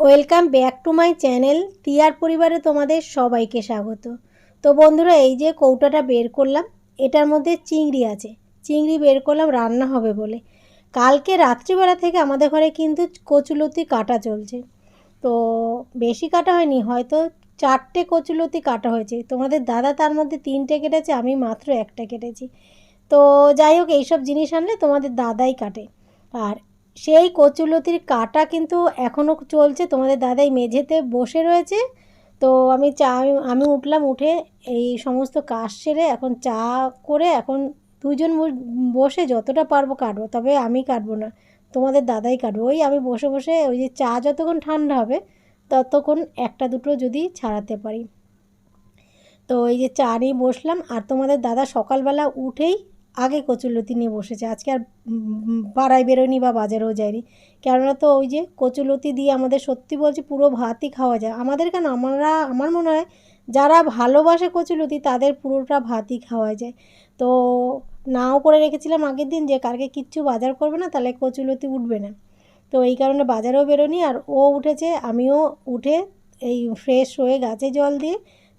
Welcome back to my channel তিয়ার পরিবারে তোমাদের সবাইকে স্বাগত। তো বন্ধুরা, এই যে কৌটাটা বের করলাম, এটার মধ্যে চিংড়ি আছে। চিংড়ি বের করলাম, রান্না হবে বলে। কালকে রাত্রিবেলা থেকে আমাদের ঘরে কিন্তু কচুলতি কাটা চলছে। তো বেশি কাটা হয়নি, হয়তো চারটে কচুলতি কাটা হয়েছে। তোমাদের দাদা তার মধ্যে তিনটে কেটেছে, আমি মাত্র একটা কেটেছি। তো যাই হোক, এইসব জিনিস আনলে তোমাদের দাদাই কাটে। আর সেই কচুলতির কাটা কিন্তু এখনও চলছে। তোমাদের দাদাই মেঝেতে বসে রয়েছে। তো আমি চা, আমি উঠলাম, উঠে এই সমস্ত কাজ সেরে এখন চা করে এখন দুজন বসে যতটা পারব কাটবো, তবে আমি কাটবো না, তোমাদের দাদাই কাটবো। ওই আমি বসে বসে ওই যে চা যতক্ষণ ঠান্ডা হবে, ততক্ষণ একটা দুটো যদি ছাড়াতে পারি। তো এই যে চা নিয়ে বসলাম, আর তোমাদের দাদা সকালবেলা উঠেই আগে কচুলতি নিয়ে বসেছে, আজকে আর পাড়ায় বেরোয়নি বা বাজারেও যায়নি। কেননা তো ওই যে কচুলতি দিয়ে আমাদের সত্যি বলছি পুরো ভাতই খাওয়া যায়। আমাদের কেন? আমরা, আমার মনে হয় যারা ভালোবাসে কচুলতি তাদের পুরোটা ভাতই খাওয়া যায়। তো নাও করে রেখেছিলাম আগের দিন যে কালকে কিচ্ছু বাজার করবে না, তাহলে কচুলতি উঠবে না। তো এই কারণে বাজারেও বেরোনি আর ও উঠেছে, আমিও উঠে এই ফ্রেশ হয়ে গাছে জল দিয়ে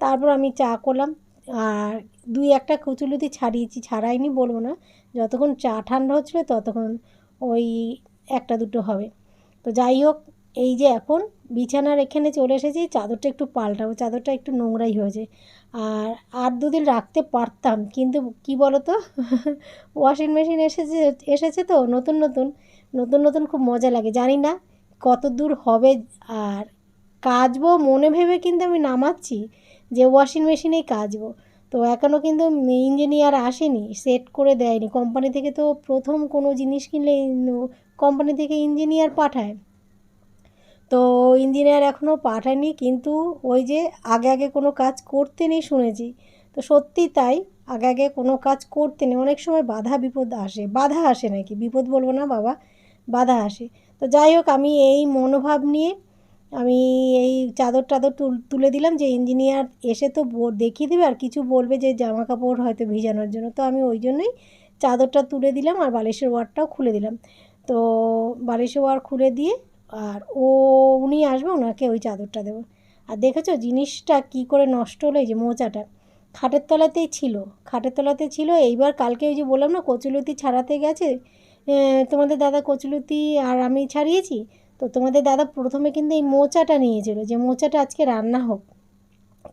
তারপর আমি চা করলাম। আর দুই একটা কচুলতি ছাড়িয়েছি, ছাড়াইনি বলব না। যতক্ষণ চা ঠান্ডা হচ্ছিল ততক্ষণ ওই একটা দুটো হবে। তো যাই হোক, এই যে এখন বিছানার এখানে চলে এসেছি, চাদরটা একটু পাল্টাবো, চাদরটা একটু নোংরাই হয়েছে। আর আর দুদিন রাখতে পারতাম, কিন্তু কি বলো তো ওয়াশিং মেশিন এসেছে এসেছে তো, নতুন নতুন নতুন নতুন খুব মজা লাগে, জানি না কত দূর হবে। আর কাচবো মনে ভেবে কিন্তু আমি নামাচ্ছি। যে ওয়াশিং মেশিনেই কাচবো তো এখনও কিন্তু ইঞ্জিনিয়ার আসেনি সেট করে দেয়নি। কোম্পানি থেকে তো প্রথম কোনো জিনিস কিনলে কোম্পানি থেকে ইঞ্জিনিয়ার পাঠায়। তো ইঞ্জিনিয়ার এখনও পাঠায়নি, কিন্তু ওই যে আগে আগে কোনো কাজ করতে নেই শুনেছি। তো সত্যি তাই, আগে আগে কোনো কাজ করতে নেই। অনেক সময় বাধা বিপদ আসে, বাধা আসে নাকি? বিপদ বলব না বাবা, বাধা আসে। তো যাই হোক, আমি এই মনোভাব নিয়ে আমি এই চাদর টাদর তুলে দিলাম যে ইঞ্জিনিয়ার এসে তো দেখিয়ে দেবে আর কিছু বলবে যে জামা কাপড় হয়তো ভিজানোর জন্য। তো আমি ওই জন্যই চাদরটা তুলে দিলাম আর বালিশের ওয়ারটাও খুলে দিলাম। তো বালিশের ওয়ার খুলে দিয়ে আর ও, উনি আসবে, ওনাকে ওই চাদরটা দেবো। আর দেখেছ জিনিসটা কি করে নষ্ট হলো, এই যে মোচাটা? খাটের তলাতেই ছিল, খাটের তলাতে ছিল। এইবার কালকে ওই যে বললাম না, কচুলতি ছাড়াতে গেছে। তোমাদের দাদা কচুলতি আর আমি ছাড়িয়েছি। তো তোমাদের দাদা প্রথমে কিন্তু এই মোচাটা নিয়েছিল যে মোচাটা আজকে রান্না হোক,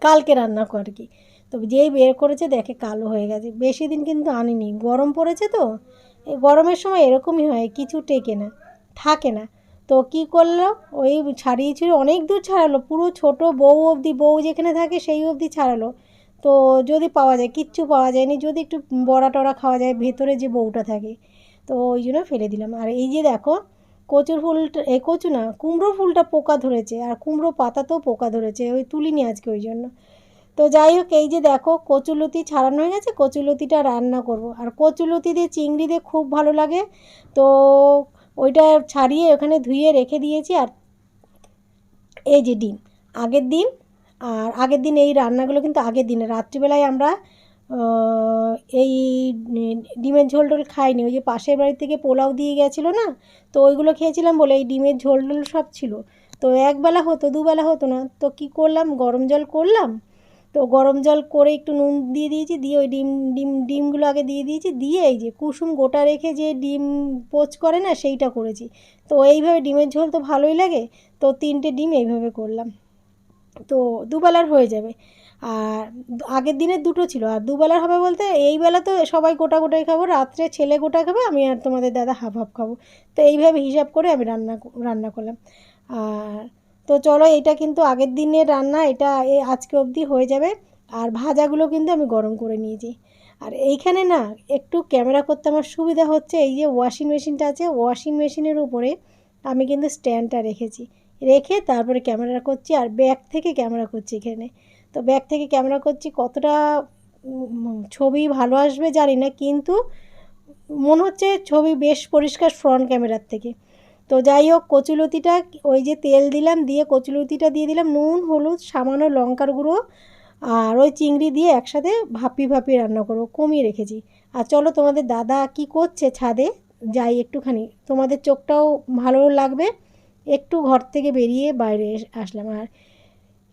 কালকে রান্না হোক আর কি। তো যেই বের করেছে দেখে কালো হয়ে গেছে। বেশি দিন কিন্তু আনিনি। গরম পড়েছে তো, এই গরমের সময় এরকমই হয়, কিছু টেকে না, থাকে না। তো কি করল? ওই ছাড়িয়ে ছাড়িয়েছিল, অনেক দূর ছাড়ালো, পুরো ছোট বউ অবধি, বউ যেখানে থাকে সেই অবধি ছাড়ালো। তো যদি পাওয়া যায়, কিচ্ছু পাওয়া যায়নি, যদি একটু বড়া টড়া খাওয়া যায়, ভেতরে যে বউটা থাকে, তো ওই জন্য ফেলে দিলাম। আর এই যে দেখো কচুর ফুলটা, এ কচু না, কুমড়ো ফুলটা পোকা ধরেছে আর কুমড়ো পাতাতেও পোকা ধরেছে, ওই তুলিনি আজকে ওই জন্য। তো যাই হোক, এই যে দেখো কচুলতি ছাড়ানো হয়ে গেছে কচুলতিটা রান্না করব। আর কচুলতি দিয়ে চিংড়ি দিয়ে খুব ভালো লাগে। তো ওইটা ছাড়িয়ে ওখানে ধুয়ে রেখে দিয়েছি আর এই যে ডিম, আগের দিন আর আগের দিন এই রান্নাগুলো কিন্তু আগের দিনে, রাত্রিবেলায় আমরা এই ডিমের ঝোল টোল খাইনি। ওই যে পাশের বাড়ি থেকে পোলাও দিয়ে গেছিল না, তো ওইগুলো খেয়েছিলাম বলে এই ডিমের ঝোল টোল সব ছিল। তো একবেলা হতো, দুবেলা হতো না। তো কি করলাম, গরম জল করলাম। তো গরম জল করে একটু নুন দিয়ে দিয়েছি, দিয়ে ওই ডিম ডিম, ডিমগুলো আগে দিয়ে দিয়েছি, দিয়ে এই যে কুসুম গোটা রেখে যে ডিম পোচ করে না, সেইটা করেছি। তো এইভাবে ডিমের ঝোল তো ভালোই লাগে। তো তিনটে ডিম এইভাবে করলাম। তো দুবেলার হয়ে যাবে। আর আগের দিনের দুটো ছিল। আর দুবেলার হবে বলতে এই বেলা তো সবাই গোটা গোটাই খাব, রাত্রে ছেলে গোটা খাবে, আমি আর তোমাদের দাদা হাফ হাফ খাব। তো এইভাবে হিসাব করে আমি রান্না রান্না করলাম। আর তো চলো এটা কিন্তু আগের দিনের রান্না, এটা আজকে অবধি হয়ে যাবে। আর ভাজাগুলো কিন্তু আমি গরম করে নিয়েছি। আর এইখানে না একটু ক্যামেরা করতে আমার সুবিধা হচ্ছে, এই যে ওয়াশিং মেশিনটা আছে ওয়াশিং মেশিনের উপরে আমি কিন্তু স্ট্যান্ডটা রেখেছি। রেখে তারপরে ক্যামেরা করছি, আর ব্যাক থেকে ক্যামেরা করছি এখানে। তো ব্যাক থেকে ক্যামেরা করছি, কতটা ছবি ভালো আসবে জানি না, কিন্তু মনে হচ্ছে ছবি বেশ পরিষ্কার ফ্রন্ট ক্যামেরার থেকে। তো যাই হোক, কচুলতিটা, ওই যে তেল দিলাম, দিয়ে কচুলতিটা দিয়ে দিলাম, নুন, হলুদ, সামান্য লঙ্কার গুঁড়ো আর ওই চিংড়ি দিয়ে একসাথে ভাপি ভাপি রান্না করব, কমিয়ে রেখেছি। আর চলো, তোমাদের দাদা কি করছে ছাদে? যাই একটুখানি, তোমাদের চোখটাও ভালো লাগবে, একটু ঘর থেকে বেরিয়ে বাইরে আসলাম। আর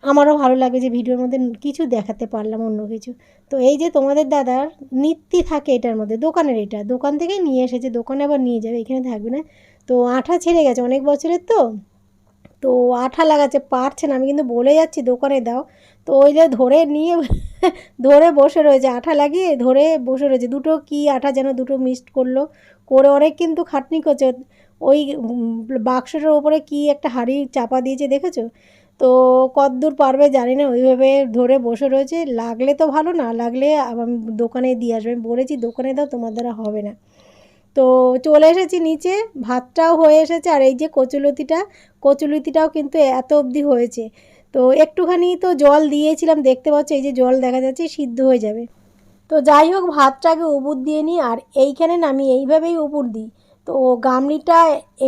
আমারও ভালো লাগে যে ভিডিওর মধ্যে কিছু দেখাতে পারলাম, অন্য কিছু। তো এই যে তোমাদের দাদার নিত্যি থাকে এটার মধ্যে, দোকানের এটা। দোকান থেকে নিয়ে এসেছে, দোকানে আবার নিয়ে যাবে, এখানে থাকবে না। তো আঠা ছেড়ে গেছে অনেক বছরের তো। তো আঠা লাগাচ্ছে, পারছে না, আমি কিন্তু বলে যাচ্ছি, দোকানে দাও। তো ওই যে ধরে নিয়ে, ধরে বসে রয়েছে, আঠা লাগিয়ে ধরে বসে রয়েছে। দুটো কি আঠা যেন দুটো মিক্সড করল, করে অনেক কিন্তু খাটনি করছে। ওই বাক্সটার ওপরে কি একটা হাঁড়ি চাপা দিয়েছে, দেখেছ? তো কতদূর পারবে জানি না, ওইভাবে ধরে বসে রয়েছে। লাগলে তো ভালো, না লাগলে আমি দোকানে দিয়ে আসবে। আমি বলেছি, দোকানে দাও, তোমার দ্বারা হবে না। তো চলে এসেছি নিচে, ভাতটাও হয়ে এসেছে। আর এই যে কচুলতিটা, কচুলতিটাও কিন্তু এত অবধি হয়েছে। তো একটুখানি তো জল দিয়েছিলাম, দেখতে পাচ্ছ, এই যে জল দেখা যাচ্ছে, সিদ্ধ হয়ে যাবে। তো যাই হোক, ভাতটাকে উপুর দিয়ে নিই, আর এইখানে আমি এইভাবেই উপুর দিই। তো গামলিটা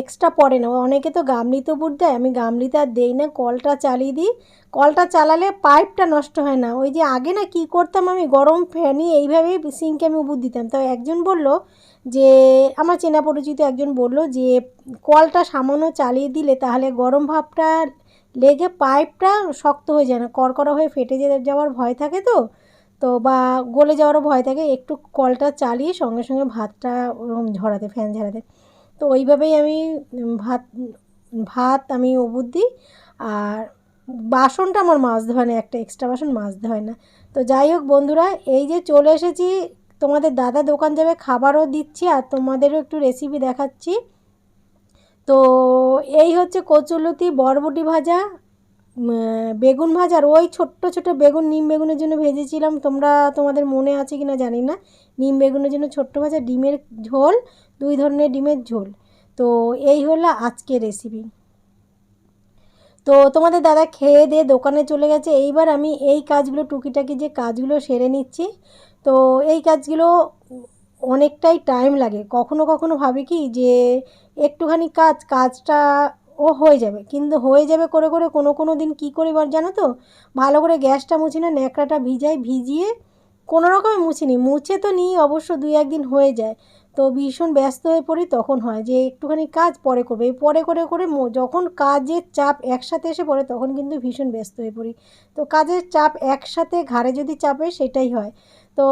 এক্সট্রা পড়ে না অনেকে তো গামলিতে উপর দেয়, আমি গামলিতে আর দেই না, কলটা চালিয়ে দিই। কলটা চালালে পাইপটা নষ্ট হয় না। ওই যে আগে না কি করতাম আমি, গরম ফ্যানই এইভাবেই সিঙ্কে আমি উপর দিতাম। তো একজন বলল যে, আমার চেনা পরিচিত একজন বলল যে, কলটা সামান্য চালিয়ে দিলে তাহলে গরম ভাবটা লেগে পাইপটা শক্ত হয়ে যায় না, কড়কড়া হয়ে ফেটে যাওয়ার ভয় থাকে তো তো বা গলে যাওয়ারও ভয় থাকে, একটু কলটা চালিয়ে সঙ্গে সঙ্গে ভাতটা ওরকম ঝরাতে, ফ্যান ঝরাতে তো ওইভাবেই আমি ভাত ভাত আমি অবুদ দিই, আর বাসনটা আমার মাজতে হয় না, একটা এক্সট্রা বাসন মাজতে হয় না। তো যাই হোক বন্ধুরা, এই যে চলে এসেছি, তোমাদের দাদা দোকান যাবে, খাবারও দিচ্ছি আর তোমাদেরও একটু রেসিপি দেখাচ্ছি। তো এই হচ্ছে কচুলতি বরবটি ভাজা বেগুন ভাজা, আর ওই ছোট্ট ছোট বেগুন, নিম বেগুনের জন্য ভেজেছিলাম। তোমরা তোমাদের মনে আছে কি না জানি না। নিম বেগুনের জন্য ছোট্ট ভাজা, ডিমের ঝোল, দুই ধরনের ডিমের ঝোল। তো এই হলো আজকের রেসিপি তো তোমাদের দাদা খেয়ে দিয়ে দোকানে চলে গেছে। এইবার আমি এই কাজগুলো, টুকিটাকি যে কাজগুলো সেরে নিচ্ছি। তো এই কাজগুলো অনেকটাই টাইম লাগে। কখনো কখনো ভাবি কি যে একটুখানি কাজ, কাজটা ও হয়ে যাবে। কিন্তু হয়ে যাবে করে করে কোনো কোনো দিন কী করি এবার জানো তো? ভালো করে গ্যাসটা মুছি না, ন্যাকড়াটা ভিজাই ভিজিয়ে কোনো রকমে মুছি নি। মুছে তো নিই, অবশ্য দুই একদিন হয়ে যায়। তো ভীষণ ব্যস্ত হয়ে পড়ি, তখন হয় যে একটুখানি কাজ পরে করবে। এই পরে করে করে যখন কাজের চাপ একসাথে এসে পড়ে, তখন কিন্তু ভীষণ ব্যস্ত হয়ে পড়ি। তো কাজের চাপ একসাথে ঘাড়ে যদি চাপে, সেটাই হয়। তো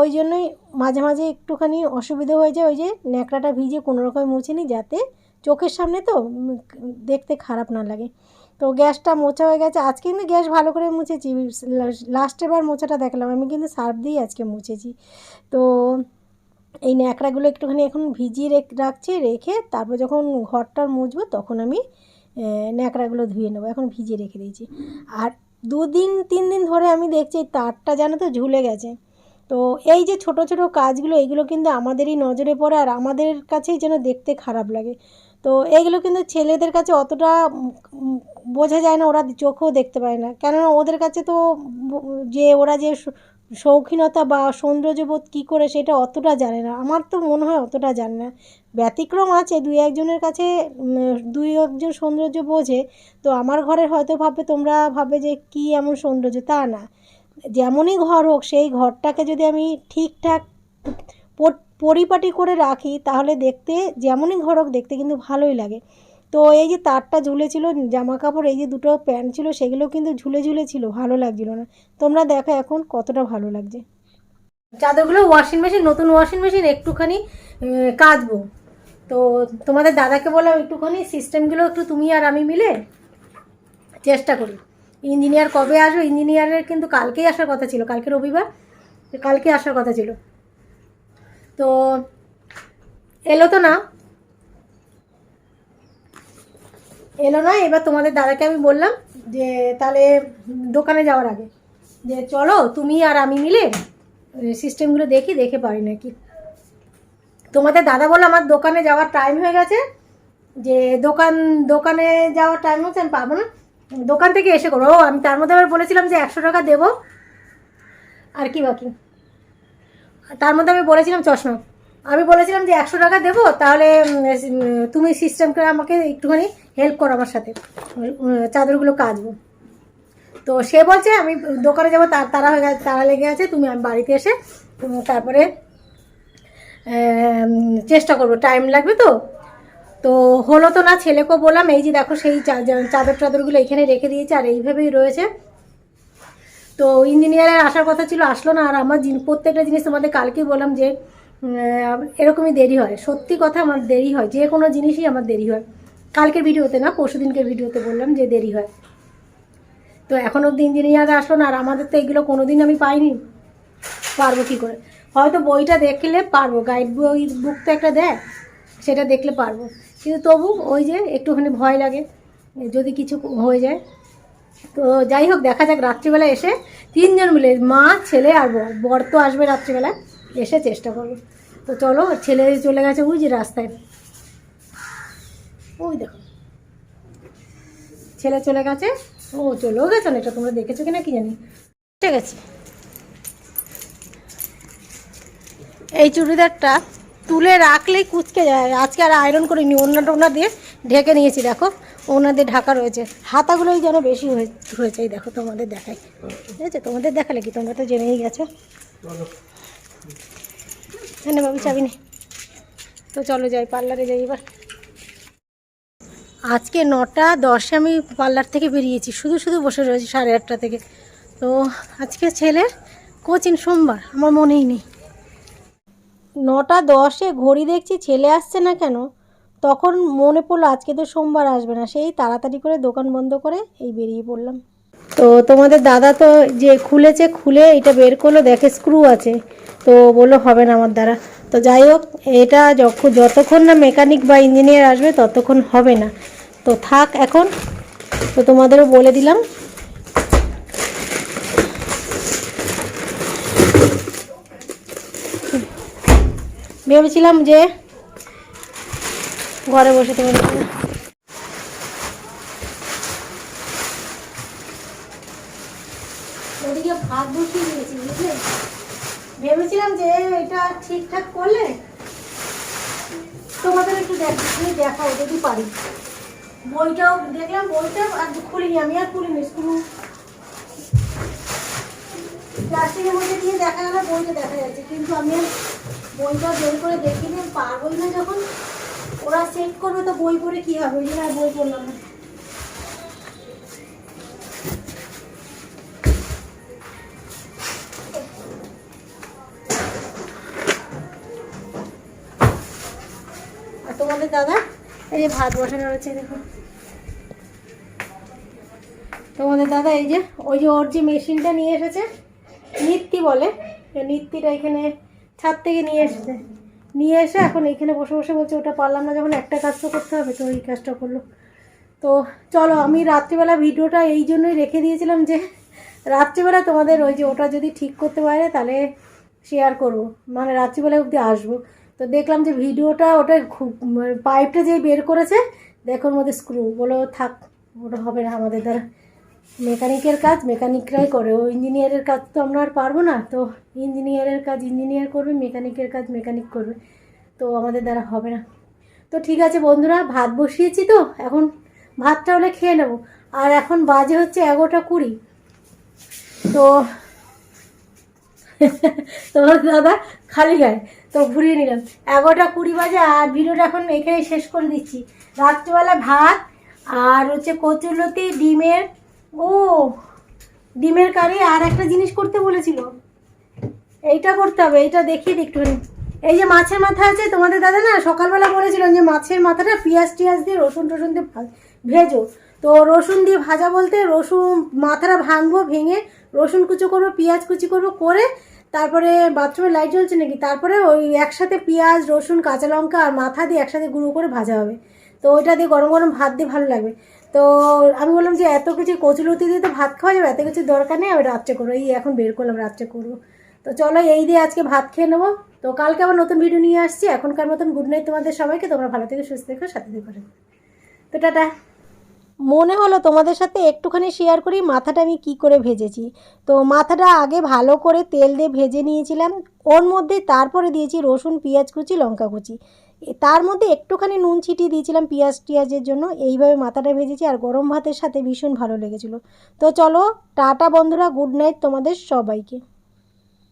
ওই জন্যই মাঝে মাঝে একটুখানি অসুবিধা হয়ে যায়, ওই যে ন্যাকড়াটা ভিজে কোনো রকমে মুছে নিই যাতে চোখের সামনে তো দেখতে খারাপ না লাগে। তো গ্যাসটা মোছা হয়ে গেছে। আজকে কিন্তু গ্যাস ভালো করে মুছেছি। লাস্টের বার মোছাটা দেখলাম। আমি কিন্তু সার্ফ দিয়েই আজকে মুছেছি। তো এই ন্যাকড়াগুলো একটুখানি এখন ভিজিয়ে রেখ রাখছি, রেখে তারপর যখন ঘরটা মুছবো তখন আমি ন্যাকড়াগুলো ধুয়ে নেব। এখন ভিজিয়ে রেখে দিয়েছি। আর দুদিন, তিন দিন ধরে আমি দেখছি এই তারটা যেন তো ঝুলে গেছে। তো এই যে ছোট ছোট কাজগুলো এইগুলো কিন্তু আমাদেরই নজরে পড়ে আর আমাদের কাছেই যেন দেখতে খারাপ লাগে। তো এইগুলো কিন্তু ছেলেদের কাছে অতটা বোঝা যায় না, ওরা চোখেও দেখতে পায় না। কেননা ওদের কাছে তো যে ওরা যে শৌখিনতা বা সৌন্দর্যবোধ কী করে সেটা অতটা জানে না। আমার তো মনে হয় অতটা জানে না। ব্যতিক্রম আছে দুই একজনের কাছে দুই একজন সৌন্দর্য বোঝে, তো আমার ঘরের হয়তো ভাববে, তোমরা ভাবে যে কী এমন সৌন্দর্য? তা না। যেমনই ঘর হোক, সেই ঘরটাকে যদি আমি ঠিকঠাক পরিপাটি করে রাখি, তাহলে দেখতে, যেমনই ঘর হোক, দেখতে কিন্তু ভালোই লাগে। তো এই যে তারটা ঝুলেছিল জামা কাপড় এই যে দুটো প্যান্ট ছিল, সেগুলো কিন্তু ঝুলে ঝুলে ছিল, ভালো লাগছিল না। তোমরা দেখো এখন কতটা ভালো লাগছে। চাদরগুলো ওয়াশিং মেশিন নতুন ওয়াশিং মেশিন একটুখানি কাচবো। তো তোমাদের দাদাকে বললাম, একটুখানি সিস্টেমগুলো একটু তুমি আর আমি মিলে চেষ্টা করি। ইঞ্জিনিয়ার কবে আসবে? ইঞ্জিনিয়ারের কিন্তু কালকেই আসার কথা ছিল, কালকে রবিবার কালকে আসার কথা ছিল। তো এলো তো না। এলো না, এবার তোমাদের দাদাকে আমি বললাম যে, তাহলে দোকানে যাওয়ার আগে। যে, চলো তুমি আর আমি মিলে সিস্টেমগুলো দেখি, দেখে পারি নাকি। তোমাদের দাদা বলল, আমার দোকানে যাওয়ার টাইম হয়ে গেছে। যে, দোকান, দোকানে যাওয়ার টাইম হচ্ছে, আমি পাবো না। দোকান থেকে এসে করো। আমি তার মধ্যে আবার বলেছিলাম যে, একশো টাকা দেবো। আর কি বাকি? তার মধ্যে আমি বলেছিলাম, চশমা। আমি বলেছিলাম যে, একশো টাকা দেবো, তাহলে তুমি সিস্টেম করে আমাকে একটুখানি হেল্প করো আমার সাথে। চাদরগুলো কাচবো। তো সে বলছে, আমি দোকানে যাব, তার, তারা হয়ে গেছে, তারা লেগে আছে, তুমি আমি বাড়িতে এসে তারপরে চেষ্টা করব টাইম লাগবে তো? তো হলো তো না, ছেলেকেও বললাম, এই যে দেখো, সেই চাদর টাদরগুলো এখানে রেখে দিয়েছে, আর এইভাবেই রয়েছে। তো ইঞ্জিনিয়ারের আসার কথা ছিল, আসলো না। আর আমার প্রত্যেকটা জিনিস তোমাদের কালকেই বললাম যে এরকমই দেরি হয়। সত্যি কথা আমার দেরি হয়। যে কোনো জিনিসই আমার দেরি হয়। কালকের ভিডিওতে না পরশু দিনকের ভিডিওতে বললাম যে দেরি হয়। তো এখন অব্দি ইঞ্জিনিয়ার আসলো না, আর আমাদের তো এগুলো কোনো দিন আমি পাইনি। পারব কী করে? হয়তো বইটা দেখলে পারব, গাইড বই বুক তো একটা দেয়, সেটা দেখলে পারব। কিন্তু তবু ওই যে একটুখানি ভয় লাগে, যদি কিছু হয়ে যায়। তো যাই হোক, দেখা যাক রাত্রিবেলা এসে তিনজন মিলে, মা, ছেলে আর বর বর তো আসবে রাত্রিবেলা এসে চেষ্টা করব। তো চলো, ছেলে চলে গেছে ওই যে রাস্তায়। ওই দেখো। ছেলে চলে গেছে, ও চলেও গেছে না এটা তোমরা দেখেছ কিনা কি জানি। ঠিক আছে এই চুড়িদারটা তুলে রাখলেই কুচকে যায়। আজকে আর আয়রন করিনি ওনা টোনা দিয়ে ঢেকে নিয়েছি, দেখো। ওনা দিয়ে ঢাকা রয়েছে। হাতাগুলোই যেন বেশি হয়ে- হয়েছে, এই দেখো তোমাদের দেখাই। ঠিক আছে? তোমাদের দেখালে কি? তোমরা তো জেনেই গেছো। হ্যাঁ বাবু, চাবি নে। তো চলো যাই, পার্লারে যাই এবার। আজকে নটা দশে আমি পার্লার থেকে বেরিয়েছি। শুধু শুধু বসে রয়েছি সাড়ে আটটা থেকে। তো আজকে ছেলের কোচিং সোমবার, আমার মনেই নেই। নটা দশে ঘড়ি দেখছি ছেলে আসছে না কেন? তখন মনে পড়ল আজকে তো সোমবার আসবে না। সেই তাড়াতাড়ি করে দোকান বন্ধ করে এই বেরিয়ে পড়লাম। তো তোমাদের দাদা তো যে খুলেছে, খুলে এটা বের করল, দেখে স্ক্রু আছে। তো বলল, হবে না আমার দ্বারা। তো যাই হোক, এটা যখন যতক্ষণ না মেকানিক বা ইঞ্জিনিয়ার আসবে, ততক্ষণ হবে না। তো থাক এখন। তো তোমাদেরও বলে দিলাম। ভেবেছিলাম যে ঘরে বসে তুমি ভেবেছিলাম যে এটা ঠিকঠাক করলে তোমাদের একটু দেখ- তুমি দেখাও যদি পারি। বইটাও দেখলাম, বইটা আর খুলিনি, আমি আর খুলিনি স্কুল প্লাস্টিকের মধ্যে দিয়ে দেখা গেল, বইটা দেখা যাচ্ছে। কিন্তু আমি আর বইটা বের করে দেখিনি, পারবই না যখন। ওরা চেক করবে তো বই পড়ে কি হবে? ওই জন্য আর বই পড়লাম না। তোমাদের দাদা? এই যে ভাত বসানো রয়েছে দেখুন তোমাদের দাদা, এই যে, ওই যে ওর যে মেশিনটা নিয়ে এসেছে নিত্যি বলে নিত্যিটা এখানে ছাদ থেকে নিয়ে এসেছে। নিয়ে এসে এখন এইখানে বসে বসে বলছে, ওটা পারলাম না, যখন একটা কাজ তো করতে হবে, তো এই কাজটা করল। তো চলো, আমি রাত্রিবেলা ভিডিওটা এই জন্যই রেখে দিয়েছিলাম যে, রাত্রিবেলা তোমাদের ওই যে ওটা যদি ঠিক করতে পারে, তাহলে শেয়ার করব। মানে রাত্রিবেলা অবধি আসব। তো দেখলাম যে ভিডিওটা ওটা খুব মানে পাইপটা যে বের করেছে, দেখো ওর মধ্যে স্ক্রু বলো, থাক, ওটা হবে না আমাদের দ্বারা। মেকানিকের কাজ, মেকানিকরাই করে। ও ইঞ্জিনিয়ারের কাজ তো আমরা আর পারব না। তো ইঞ্জিনিয়ারের কাজ ইঞ্জিনিয়ার করবে, মেকানিকের কাজ মেকানিক করবে। তো আমাদের দ্বারা হবে না। তো ঠিক আছে বন্ধুরা, ভাত বসিয়েছি তো। এখন ভাতটা হলে খেয়ে নেব। আর এখন বাজে হচ্ছে এগারোটা কুড়ি। তো তোমার দাদা খালি গায়ে। তো ঘুরিয়ে নিলাম। এগারোটা কুড়ি বাজে আর ভিডিওটা এখন এখানে শেষ করে দিচ্ছি। রাত্রিবেলা ভাত আর হচ্ছে কচুরলতি, ডিমের ও, ডিমের কারি আর একটা জিনিস করতে বলেছিল। এইটা করতে হবে, এইটা দেখিয়ে দিই একটুখানি। এই যে মাছের মাথা আছে, তোমাদের দাদা না সকালবেলা বলেছিলাম যে মাছের মাথাটা পেঁয়াজ টিয়াজ দিয়ে, রসুন টসুন দিয়ে ভেজো তো রসুন দিয়ে ভাজা বলতে রসুন মাথাটা ভাঙবো, ভেঙে রসুন কুচো করব, পেঁয়াজ কুচি করব, করে তারপরে বাথরুমে লাইট জ্বলছে নাকি? তারপরে ওই একসাথে পেঁয়াজ, রসুন, কাঁচা লঙ্কা আর মাথা দিয়ে একসাথে গুঁড়ো করে ভাজা হবে। তো ওইটা দিয়ে গরম গরম ভাত দিয়ে ভালো লাগবে। তো আমি বললাম যে এত কিছু কচুলতি দিয়ে তো ভাত খাওয়া যাবে? এত কিছু দরকার নেই, আমি রাত্রে করব। এই এখন বের করলাম, রাত্রে করব। তো চলো এই দিয়ে আজকে ভাত খেয়ে নেব। তো কালকে আবার নতুন ভিডিও নিয়ে আসছি। এখনকার মতন গুড নাইট তোমাদের সবাইকে। তোমরা ভালো থেকে, সুস্থ থেকো, সাথে থেকো। তো টাটা। মনে হলো তোমাদের সাথে একটুখানি শেয়ার করি মাথাটা আমি কি করে ভেজেছি। তো মাথাটা আগে ভালো করে তেল দিয়ে ভেজে নিয়েছিলাম। ওর মধ্যে তারপরে দিয়েছি রসুন, পেঁয়াজ কুচি, লঙ্কা কুচি। তার মধ্যে একটুখানি নুন ছিটিয়ে দিয়েছিলাম পেঁয়াজ টিয়াজের জন্য। এইভাবে মাথাটা ভেজেছি আর গরম ভাতের সাথে ভীষণ ভালো লেগেছিলো। তো চলো টাটা বন্ধুরা, গুড নাইট তোমাদের সবাইকে।